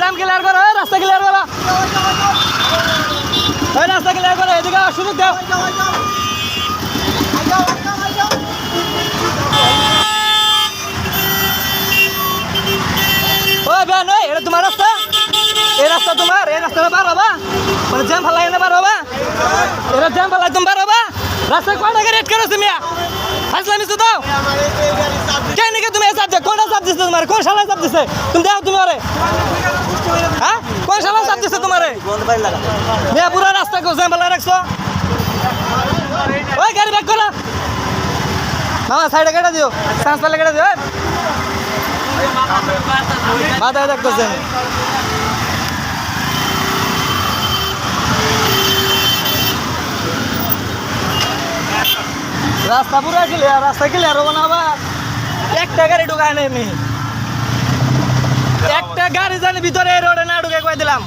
জাম clear করো রাস্তা clear করো। রাস্তা ক্লিয়ার করো, এদিকে সুযোগ দাও ওই বেন ওই, এটা তোমার রাস্তা? এই রাস্তা তোমার, এই রাস্তাটা পার হবা? মানে জ্যাম ফালাই না পার হবা? এটা জ্যাম ফালাই তুমি পার হবা? রাস্তা কয় টাকা রেট করো তুমি আসলামি তো দাও আমার এই এই গাড়ি চাপ কে নাকি তুমি এই চাপ দিয়ে দিচ্ছে তোমার কোন শালা চাপ দিচ্ছে তুমি দাও তুমি আরে হ্যাঁ? কোন শালা চাপ দিচ্ছে তোমারে? মেয়া, পুরো রাস্তা কো জ্যাম ফালাই রাখছো? ওই, গাড়ি ব্যাক করো। মামা সাইডে কেটে দিও। চান্স পেলে কেটে দিও। মাথায় দেখতেছে রাস্তা পুরো ক্লিয়ার রাস্তা ক্লিয়ার হব না আবার। একটা গাড়ি ঢুকায় নেই একটা গাড়ি জানি ভিতরে রোডে না ঢুকে কয়ে দিলাম।